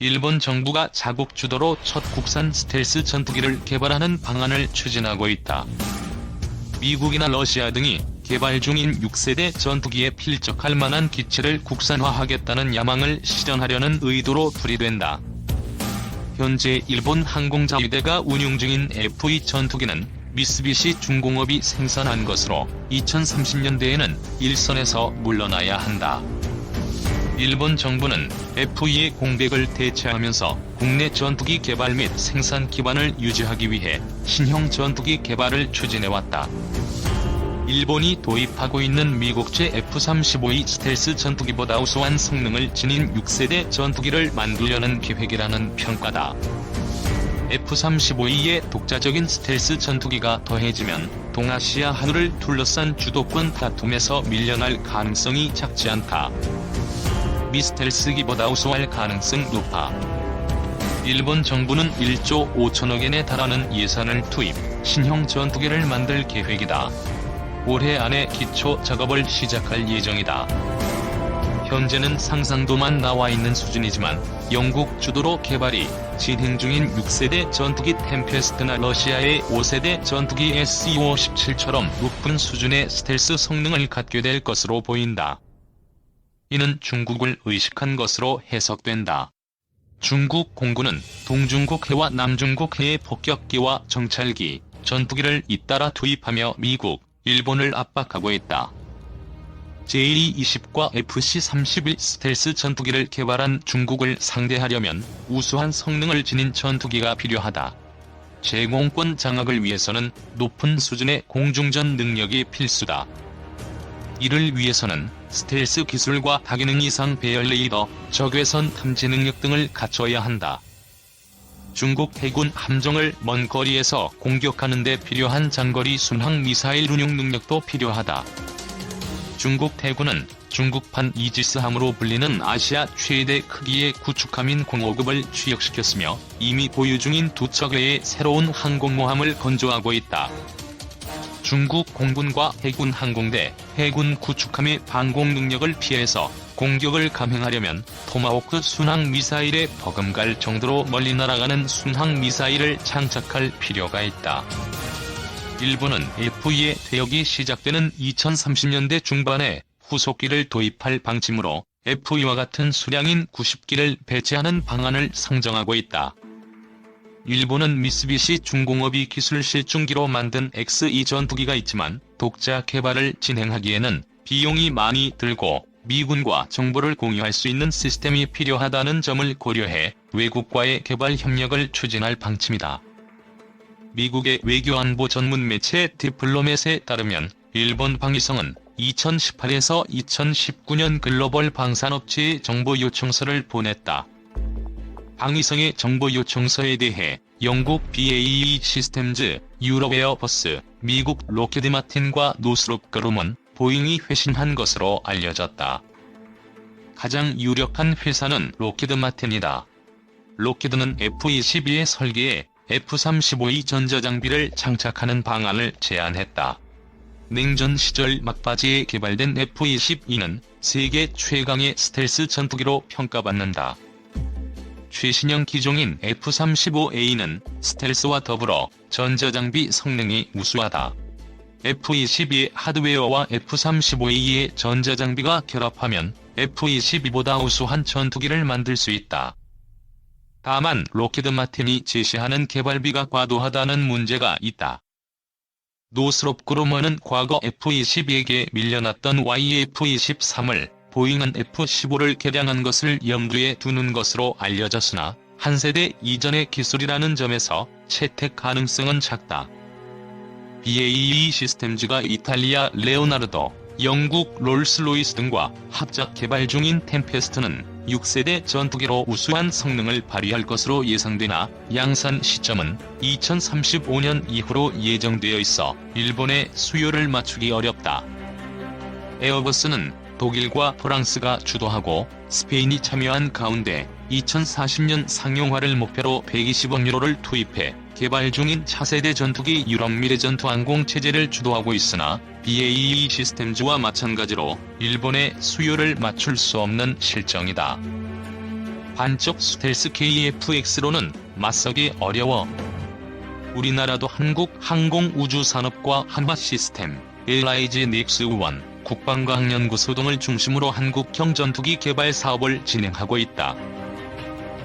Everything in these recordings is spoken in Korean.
일본 정부가 자국 주도로 첫 국산 스텔스 전투기를 개발하는 방안을 추진하고 있다. 미국이나 러시아 등이 개발 중인 6세대 전투기에 필적할 만한 기체를 국산화하겠다는 야망을 실현하려는 의도로 풀이된다. 현재 일본 항공자위대가 운용 중인 F-2 전투기는 미쓰비시 중공업이 생산한 것으로 2030년대에는 일선에서 물러나야 한다. 일본 정부는 F-2의 공백을 대체하면서 국내 전투기 개발 및 생산 기반을 유지하기 위해 신형 전투기 개발을 추진해왔다. 일본이 도입하고 있는 미국제 F-35E 스텔스 전투기보다 우수한 성능을 지닌 6세대 전투기를 만들려는 계획이라는 평가다. F-35E의 독자적인 스텔스 전투기가 더해지면 동아시아 하늘을 둘러싼 주도권 다툼에서 밀려날 가능성이 작지 않다. 미스텔스기보다 우수할 가능성 높아. 일본 정부는 1조 5천억 엔에 달하는 예산을 투입, 신형 전투기를 만들 계획이다. 올해 안에 기초 작업을 시작할 예정이다. 현재는 상상도만 나와 있는 수준이지만 영국 주도로 개발이 진행 중인 6세대 전투기 템페스트나 러시아의 5세대 전투기 SU-57처럼 높은 수준의 스텔스 성능을 갖게 될 것으로 보인다. 이는 중국을 의식한 것으로 해석된다. 중국 공군은 동중국 해와 남중국 해의 폭격기와 정찰기, 전투기를 잇따라 투입하며 미국, 일본을 압박하고 있다. J-20과 FC-31 스텔스 전투기를 개발한 중국을 상대하려면 우수한 성능을 지닌 전투기가 필요하다. 제공권 장악을 위해서는 높은 수준의 공중전 능력이 필수다. 이를 위해서는 스텔스 기술과 다기능 이상 배열 레이더, 적외선 탐지 능력 등을 갖춰야 한다. 중국 해군 함정을 먼 거리에서 공격하는 데 필요한 장거리 순항 미사일 운용 능력도 필요하다. 중국 해군은 중국판 이지스함으로 불리는 아시아 최대 크기의 구축함인 공호급을 취역시켰으며 이미 보유 중인 두 척의 새로운 항공모함을 건조하고 있다. 중국 공군과 해군 항공대, 해군 구축함의 방공 능력을 피해서 공격을 감행하려면 토마호크 순항 미사일에 버금갈 정도로 멀리 날아가는 순항 미사일을 장착할 필요가 있다. 일본은 F-2의 퇴역이 시작되는 2030년대 중반에 후속기를 도입할 방침으로 F-2와 같은 수량인 90기를 배치하는 방안을 상정하고 있다. 일본은 미쓰비시 중공업이 기술 실중기로 만든 X-2 전투기가 있지만 독자 개발을 진행하기에는 비용이 많이 들고 미군과 정보를 공유할 수 있는 시스템이 필요하다는 점을 고려해 외국과의 개발 협력을 추진할 방침이다. 미국의 외교안보 전문 매체 디플로맷에 따르면 일본 방위성은 2018에서 2019년 글로벌 방산업체에 정보 요청서를 보냈다. 방위성의 정보 요청서에 대해 영국 BAE 시스템즈, 유럽 에어버스, 미국 로키드 마틴과 노스롭 그룹은 보잉이 회신한 것으로 알려졌다. 가장 유력한 회사는 로키드 마틴이다. 로키드는 F-22의 설계에 F-35의 전자장비를 장착하는 방안을 제안했다. 냉전 시절 막바지에 개발된 F-22는 세계 최강의 스텔스 전투기로 평가받는다. 최신형 기종인 F-35A는 스텔스와 더불어 전자장비 성능이 우수하다. F-22의 하드웨어와 F-35A의 전자장비가 결합하면 F-22보다 우수한 전투기를 만들 수 있다. 다만 로키드 마틴이 제시하는 개발비가 과도하다는 문제가 있다. 노스롭 그루머는 과거 F-22에게 밀려났던 YF-23을 보잉은 F-15를 개량한 것을 염두에 두는 것으로 알려졌으나 한 세대 이전의 기술이라는 점에서 채택 가능성은 작다. BAE 시스템즈가 이탈리아 레오나르도, 영국 롤스로이스 등과 합작 개발 중인 템페스트는 6세대 전투기로 우수한 성능을 발휘할 것으로 예상되나 양산 시점은 2035년 이후로 예정되어 있어 일본의 수요를 맞추기 어렵다. 에어버스는 독일과 프랑스가 주도하고 스페인이 참여한 가운데 2040년 상용화를 목표로 120억 유로를 투입해 개발 중인 차세대 전투기 유럽 미래전투 항공 체제를 주도하고 있으나 BAE 시스템즈와 마찬가지로 일본의 수요를 맞출 수 없는 실정이다. 반쪽 스텔스 KF-X로는 맞서기 어려워. 우리나라도 한국 항공우주산업과 한화 시스템, LIG 닉스1, 국방과학연구소 등을 중심으로 한국형 전투기 개발 사업을 진행하고 있다.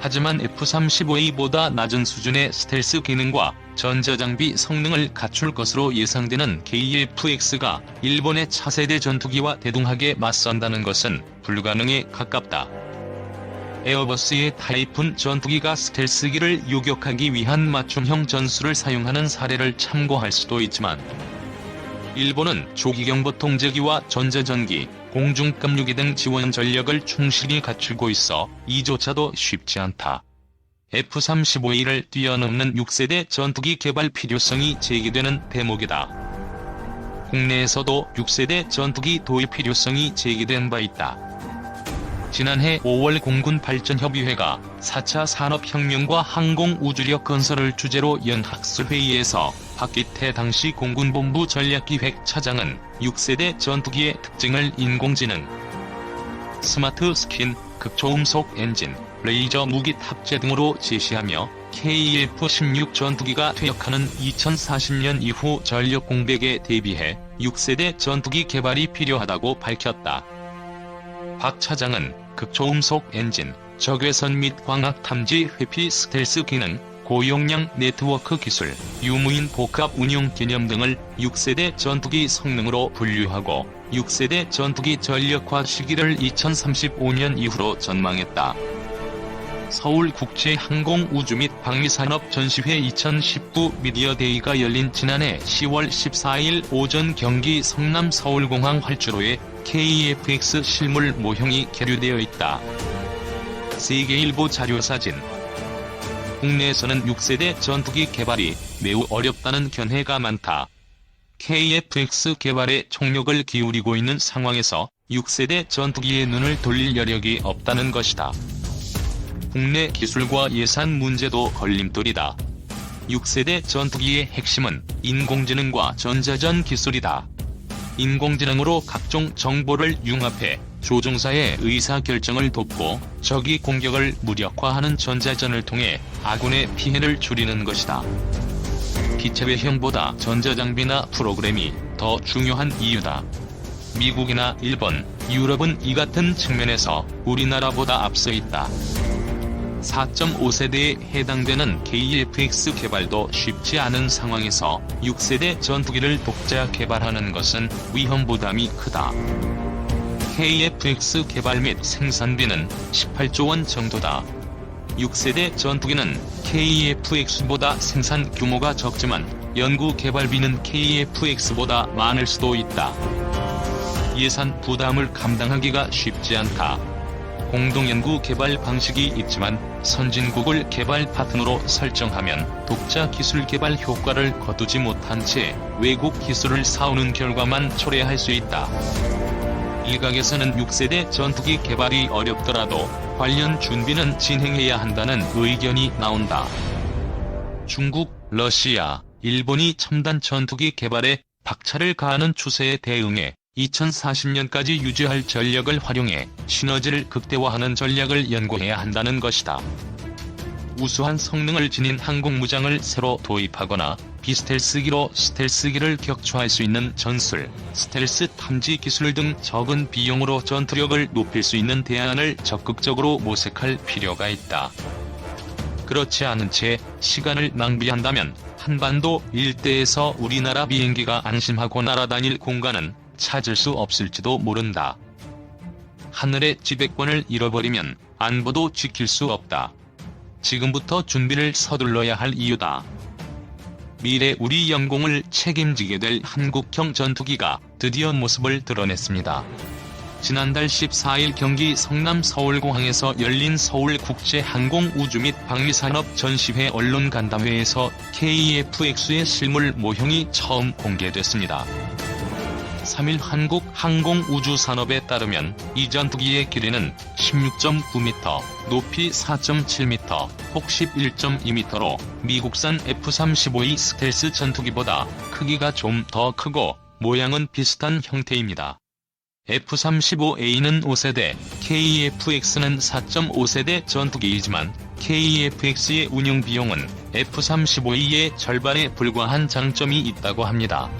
하지만 F-35A보다 낮은 수준의 스텔스 기능과 전자장비 성능을 갖출 것으로 예상되는 KF-X가 일본의 차세대 전투기와 대등하게 맞선다는 것은 불가능에 가깝다. 에어버스의 타이푼 전투기가 스텔스기를 요격하기 위한 맞춤형 전술을 사용하는 사례를 참고할 수도 있지만 일본은 조기경보 통제기와 전자전기, 공중깜육이 등 지원 전력을 충실히 갖추고 있어 이조차도 쉽지 않다. F-35A를 뛰어넘는 6세대 전투기 개발 필요성이 제기되는 대목이다. 국내에서도 6세대 전투기 도입 필요성이 제기된 바 있다. 지난해 5월 공군 발전협의회가 4차 산업혁명과 항공우주력 건설을 주제로 연 학술회의에서 박기태 당시 공군본부 전략기획 차장은 6세대 전투기의 특징을 인공지능, 스마트 스킨, 극초음속 엔진, 레이저 무기 탑재 등으로 제시하며 KF-16 전투기가 퇴역하는 2040년 이후 전력 공백에 대비해 6세대 전투기 개발이 필요하다고 밝혔다. 박 차장은 극초음속 엔진, 적외선 및 광학 탐지 회피 스텔스 기능, 고용량 네트워크 기술, 유무인 복합 운용 개념 등을 6세대 전투기 성능으로 분류하고 6세대 전투기 전력화 시기를 2035년 이후로 전망했다. 서울국제항공우주 및 방위산업 전시회 2019 미디어데이가 열린 지난해 10월 14일 오전 경기 성남 서울공항 활주로에 KFX 실물 모형이 계류되어 있다. 세계일보 자료사진 국내에서는 6세대 전투기 개발이 매우 어렵다는 견해가 많다. KF-X 개발에 총력을 기울이고 있는 상황에서 6세대 전투기에 눈을 돌릴 여력이 없다는 것이다. 국내 기술과 예산 문제도 걸림돌이다. 6세대 전투기의 핵심은 인공지능과 전자전 기술이다. 인공지능으로 각종 정보를 융합해 조종사의 의사결정을 돕고 적이 공격을 무력화하는 전자전을 통해 아군의 피해를 줄이는 것이다. 기체 외형보다 전자장비나 프로그램이 더 중요한 이유다. 미국이나 일본, 유럽은 이 같은 측면에서 우리나라보다 앞서 있다. 4.5세대에 해당되는 KF-X 개발도 쉽지 않은 상황에서 6세대 전투기를 독자 개발하는 것은 위험 부담이 크다. KF-X 개발 및 생산비는 18조 원 정도다. 6세대 전투기는 KF-X보다 생산 규모가 적지만 연구 개발비는 KF-X보다 많을 수도 있다. 예산 부담을 감당하기가 쉽지 않다. 공동연구 개발 방식이 있지만 선진국을 개발 파트너로 설정하면 독자 기술 개발 효과를 거두지 못한 채 외국 기술을 사오는 결과만 초래할 수 있다. 일각에서는 6세대 전투기 개발이 어렵더라도 관련 준비는 진행해야 한다는 의견이 나온다. 중국, 러시아, 일본이 첨단 전투기 개발에 박차를 가하는 추세에 대응해 2040년까지 유지할 전력을 활용해 시너지를 극대화하는 전략을 연구해야 한다는 것이다. 우수한 성능을 지닌 항공무장을 새로 도입하거나 비스텔스기로 스텔스기를 격추할 수 있는 전술, 스텔스 탐지 기술 등 적은 비용으로 전투력을 높일 수 있는 대안을 적극적으로 모색할 필요가 있다. 그렇지 않은 채 시간을 낭비한다면 한반도 일대에서 우리나라 비행기가 안심하고 날아다닐 공간은 찾을 수 없을지도 모른다. 하늘의 지배권을 잃어버리면 안보도 지킬 수 없다. 지금부터 준비를 서둘러야 할 이유다. 미래 우리 영공을 책임지게 될 한국형 전투기가 드디어 모습을 드러냈습니다. 지난달 14일 경기 성남 서울공항에서 열린 서울국제항공우주 및 방위산업 전시회 언론 간담회에서 KF-X의 실물 모형이 처음 공개됐습니다. 3일 한국 항공우주산업에 따르면 이 전투기의 길이는 16.9m, 높이 4.7m, 폭 11.2m로 미국산 F-35E 스텔스 전투기보다 크기가 좀 더 크고 모양은 비슷한 형태입니다. F-35A는 5세대, KF-X는 4.5세대 전투기이지만 KF-X의 운용 비용은 F-35A의 절반에 불과한 장점이 있다고 합니다.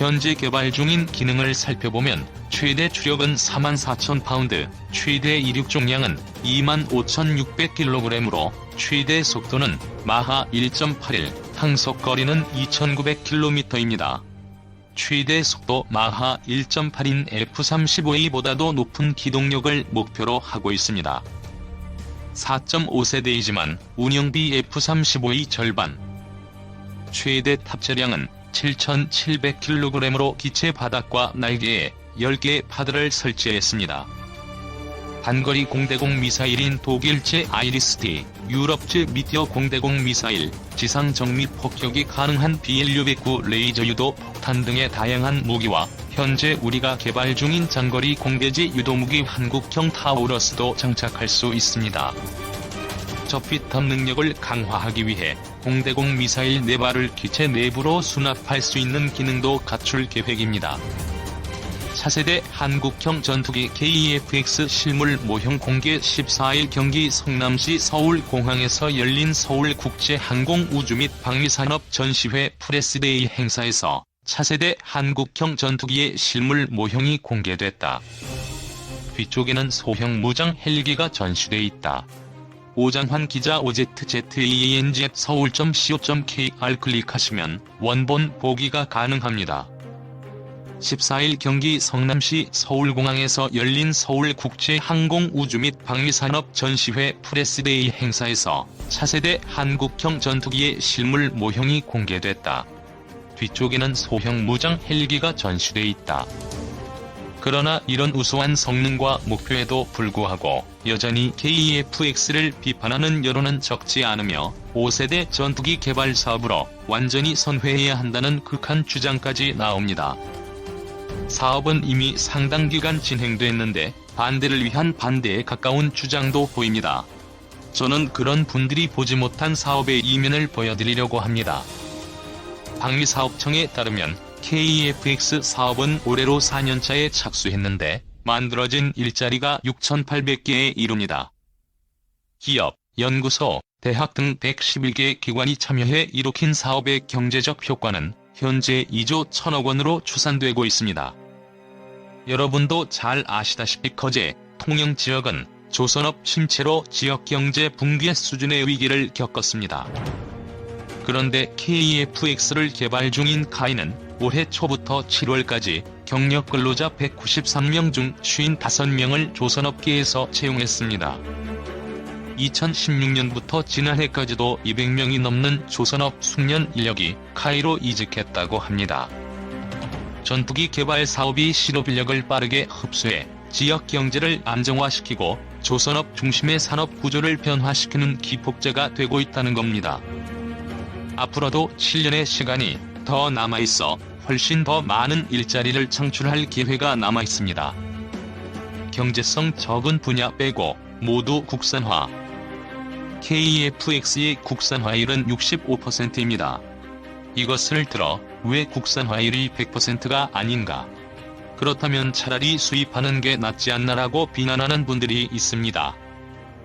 현재 개발 중인 기능을 살펴보면 최대 추력은 44,000파운드, 최대 이륙重量은 25,600kg으로 최대 속도는 마하 1.81, 항속 거리는 2,900km입니다. 최대 속도 마하 1.8인 F-35A보다도 높은 기동력을 목표로 하고 있습니다. 4.5세대이지만 운영비 F-35의 절반. 최대 탑재량은 7,700kg으로 기체 바닥과 날개에 10개의 파드를 설치했습니다. 단거리 공대공 미사일인 독일제 아이리스티, 유럽제 미티어 공대공 미사일, 지상 정밀 폭격이 가능한 BLU-109 레이저 유도 폭탄 등의 다양한 무기와 현재 우리가 개발 중인 장거리 공대지 유도무기 한국형 타우러스도 장착할 수 있습니다. 접히탑 능력을 강화하기 위해 공대공 미사일 4발을 기체 내부로 수납할 수 있는 기능도 갖출 계획입니다. 차세대 한국형 전투기 KEF-X 실물 모형 공개 14일 경기 성남시 서울공항에서 열린 서울국제항공우주 및 방위산업 전시회 프레스데이 행사에서 차세대 한국형 전투기의 실물 모형이 공개됐다. 뒤쪽에는 소형 무장 헬기가 전시돼 있다. 오장환 기자 OZZEANZ 서울.co.kr 클릭하시면 원본 보기가 가능합니다. 14일 경기 성남시 서울공항에서 열린 서울국제항공우주 및 방위산업 전시회 프레스데이 행사에서 차세대 한국형 전투기의 실물 모형이 공개됐다. 뒤쪽에는 소형 무장 헬기가 전시돼 있다. 그러나 이런 우수한 성능과 목표에도 불구하고 여전히 KEF-X를 비판하는 여론은 적지 않으며 5세대 전투기 개발 사업으로 완전히 선회해야 한다는 극한 주장까지 나옵니다. 사업은 이미 상당 기간 진행됐는데 반대를 위한 반대에 가까운 주장도 보입니다. 저는 그런 분들이 보지 못한 사업의 이면을 보여드리려고 합니다. 방위사업청에 따르면 KEF-X 사업은 올해로 4년차에 착수했는데 만들어진 일자리가 6,800개에 이릅니다. 기업, 연구소, 대학 등 111개 기관이 참여해 이룩힌 사업의 경제적 효과는 현재 2조 1천억 원으로 추산되고 있습니다. 여러분도 잘 아시다시피 거제, 통영 지역은 조선업 침체로 지역 경제 붕괴 수준의 위기를 겪었습니다. 그런데 KEF-X를 개발 중인 카이는 올해 초부터 7월까지 경력 근로자 193명 중 55명을 조선업계에서 채용했습니다. 2016년부터 지난해까지도 200명이 넘는 조선업 숙련 인력이 카이로 이직했다고 합니다. 전투기 개발 사업이 실업 인력을 빠르게 흡수해 지역 경제를 안정화시키고 조선업 중심의 산업 구조를 변화시키는 기폭제가 되고 있다는 겁니다. 앞으로도 7년의 시간이 더 남아있어 훨씬 더 많은 일자리를 창출할 기회가 남아 있습니다. 경제성 적은 분야 빼고 모두 국산화. KEF-X의 국산화율은 65%입니다. 이것을 들어 왜 국산화율이 100%가 아닌가? 그렇다면 차라리 수입하는 게 낫지 않나라고 비난하는 분들이 있습니다.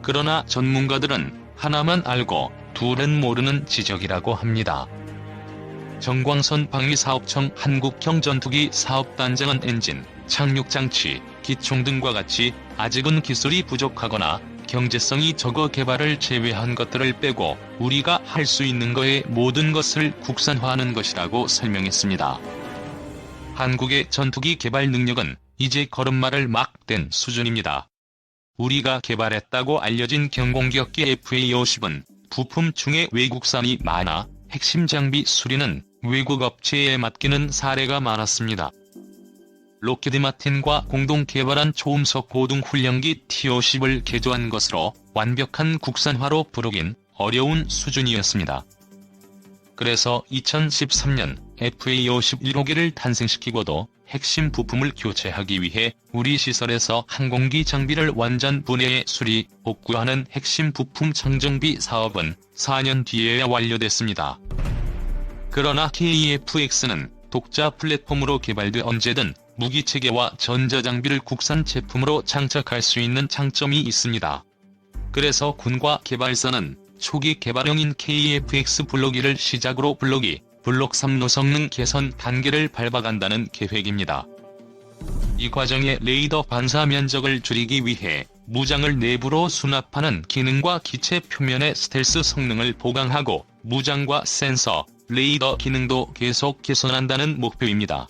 그러나 전문가들은 하나만 알고 둘은 모르는 지적이라고 합니다. 정광선 방위사업청 한국형 전투기 사업단장은 엔진, 착륙장치, 기총 등과 같이 아직은 기술이 부족하거나 경제성이 적어 개발을 제외한 것들을 빼고 우리가 할 수 있는 거의 모든 것을 국산화하는 것이라고 설명했습니다. 한국의 전투기 개발 능력은 이제 걸음마를 막 뗀 수준입니다. 우리가 개발했다고 알려진 경공기업기 FA-50은 부품 중에 외국산이 많아 핵심 장비 수리는 외국 업체에 맡기는 사례가 많았습니다. 로키드 마틴과 공동 개발한 초음속 고등 훈련기 T-50을 개조한 것으로 완벽한 국산화로 부르긴 어려운 수준이었습니다. 그래서 2013년 FA-50 1호기를 탄생시키고도 핵심 부품을 교체하기 위해 우리 시설에서 항공기 장비를 완전 분해해 수리, 복구하는 핵심 부품 창정비 사업은 4년 뒤에야 완료됐습니다. 그러나 KEF-X는 독자 플랫폼으로 개발돼 언제든 무기 체계와 전자장비를 국산 제품으로 장착할 수 있는 장점이 있습니다. 그래서 군과 개발사는 초기 개발형인 KFX 블록이를 시작으로 블록이, 블록 3로 성능 개선 단계를 밟아간다는 계획입니다. 이 과정에 레이더 반사 면적을 줄이기 위해 무장을 내부로 수납하는 기능과 기체 표면의 스텔스 성능을 보강하고 무장과 센서, 레이더 기능도 계속 개선한다는 목표입니다.